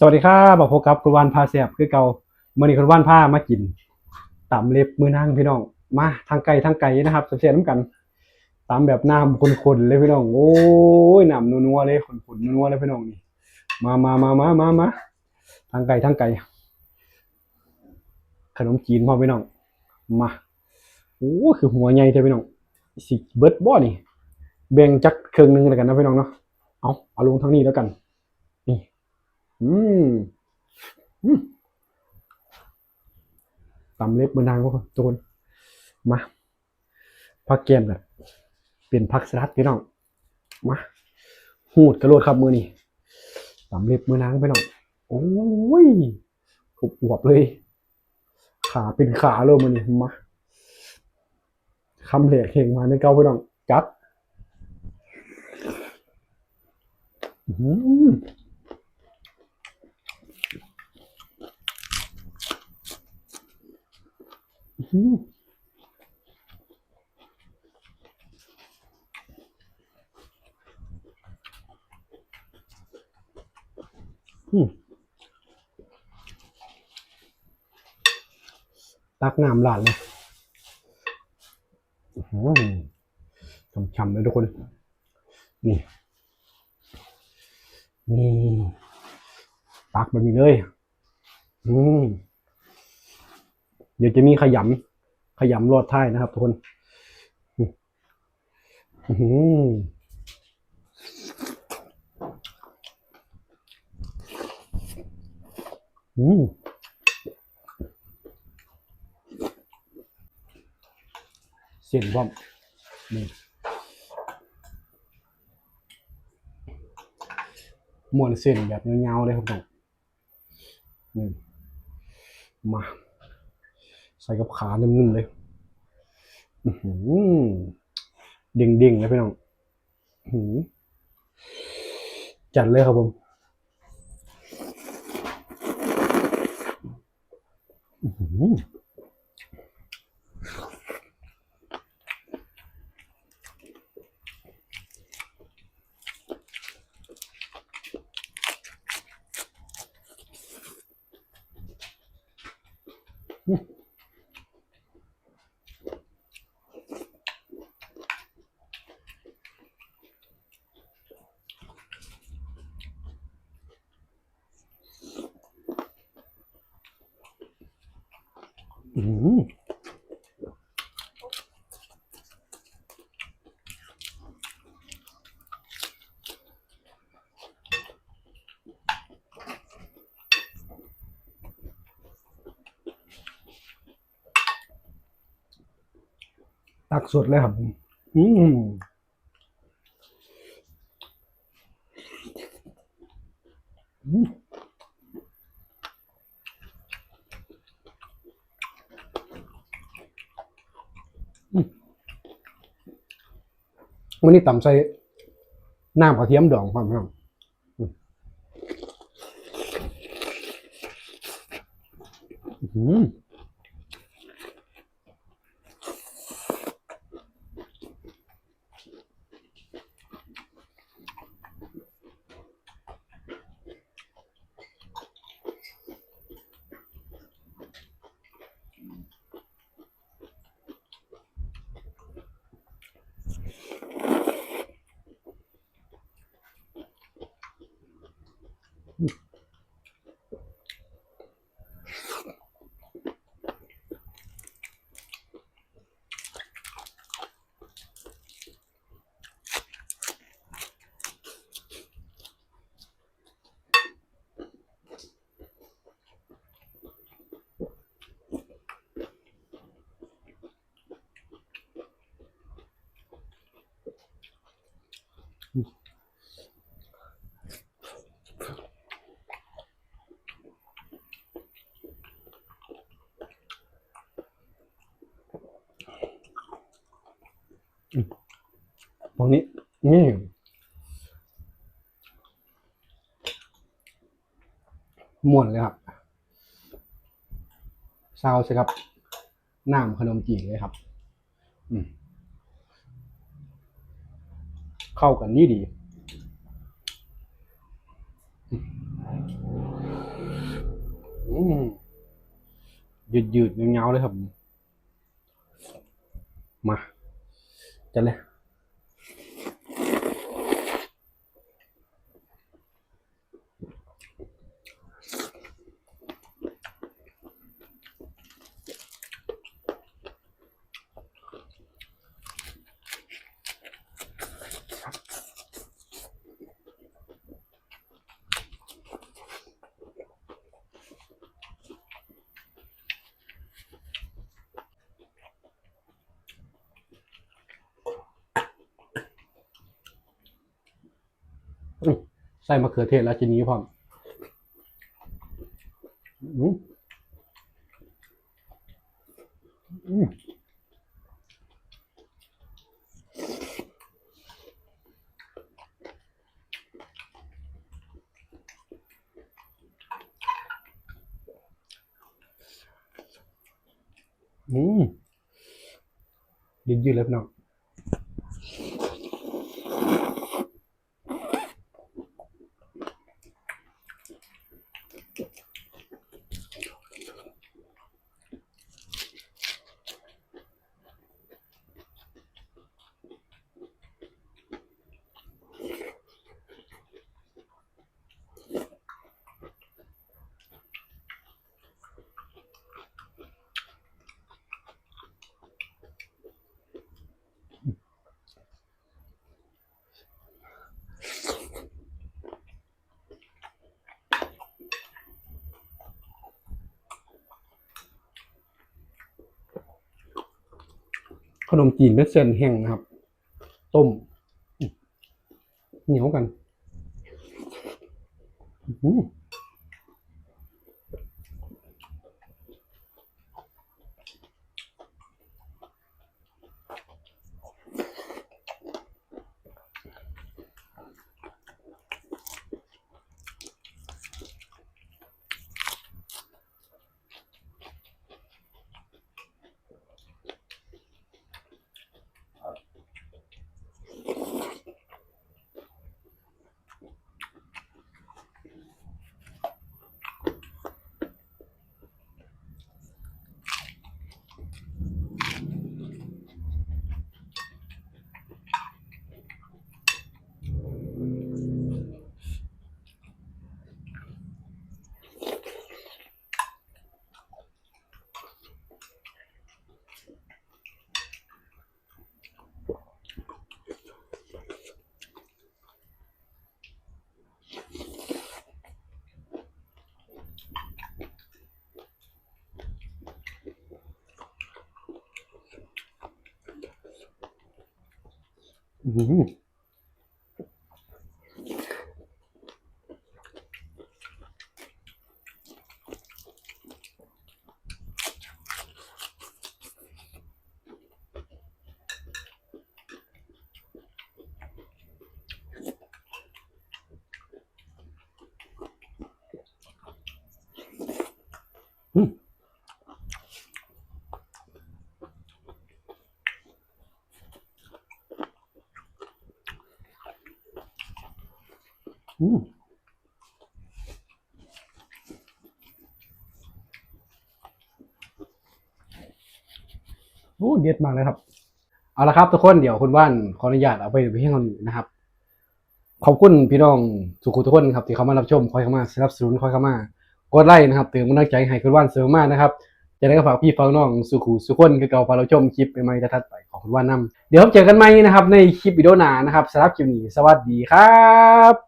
สวัสดีครับบอกพบกับคุณวานพาเสียบคือเก่าเมื่อนี้คุณวานพามากินตำเล็บมือนั่งพี่น้องมาทางไกลทางไกลนะครับเสียน้ำกันตำแบบน้ำข้นๆเลยพี่น้อง โอ้ยน้ำนัวๆเลยข้นๆนัวๆเลยพี่น้องนี่มามามามามามาทางไกลทางไกลขนมจีนพ่อพี่น้องมาโอ้คือหัวใหญ่เท่พี่น้องสิเบิร์ดบ่นี่แบ่งจักครึ่งหนึงแล้วกันนะพี่น้องเนาะเอาเอาลงทางนี้แล้วกัน อืมอืมตำเล็บมือนางก็ทุกคนมาพักเกมแบบเปลี่ยนพักสลัดพี่น้องมาหูดกระโดดครับมือนี่ตำเล็บมือนางพี่น้องโอ้ยขบอวบเลย ขาเป็นขาเลยมือนี่มาคำเหลกเข่งมาในเก้าพี่น้องจัดอืม อืมอืม ตักน้ำหลาดเลยอื้อหือช่ำๆเลยทุกคน นี่ นี่ ตักแบบนี้เลย อืม เดี๋ยวจะมีขยำขยำรอดท้ายนะครับทุกคนอืมอื้อหืออืมเส้นบ้อมนี่มวนเส้นแบบยาๆเลยครับผมมมา ส่กับขานึ่มๆเลยเด้งๆเลยพี่น้องจัดเลยครับผมอื อืมตักสดเลยครับ อืมอืม วันนี้ต่ำใส่น้ำกระเทียมดองความครับอืม ตรงนี้ นี่ ม่วนเลยครับซาวสิครับน้ำขนมจีนเลยครับอืเข้ากันนี่ดีอืมอืมยืดยืดๆเงาๆเลยครับ มา จั ใส่มะเขือเทศแล้วทีนี้พร้อมอืมอืมอืมยืดๆเลยพี่น้อง ขนมจีนเป็นเส้นแห้งนะครับ ต้ม เหนียวกัน อื้อหืออื้อหืออืม อืม โอ้เด็ดมากเลยครับ เอาละครับทุกคนเดี๋ยวคุณว่านขออนุญาตเอาไปเพียงเท่านี้นะครับ ขอบคุณพี่น้องสุขุทุกคนครับที่เข้ามารับชมคอยเข้ามาสนับสนุนคอยเข้ามากดไลค์นะครับเติมกำลังใจให้คุณว่านเสริมมากนะครับจะได้ก็ฝากพี่ฟังน้องสุขุสุขคนคือเก่าพาเราชมคลิปใหม่ๆจะทัดไปของคุณว่านนำเดี๋ยวพบเจอกันใหม่นะครับในคลิปวิดีโอหน้านะครับสำหรับคลิปนี้สวัสดีครับ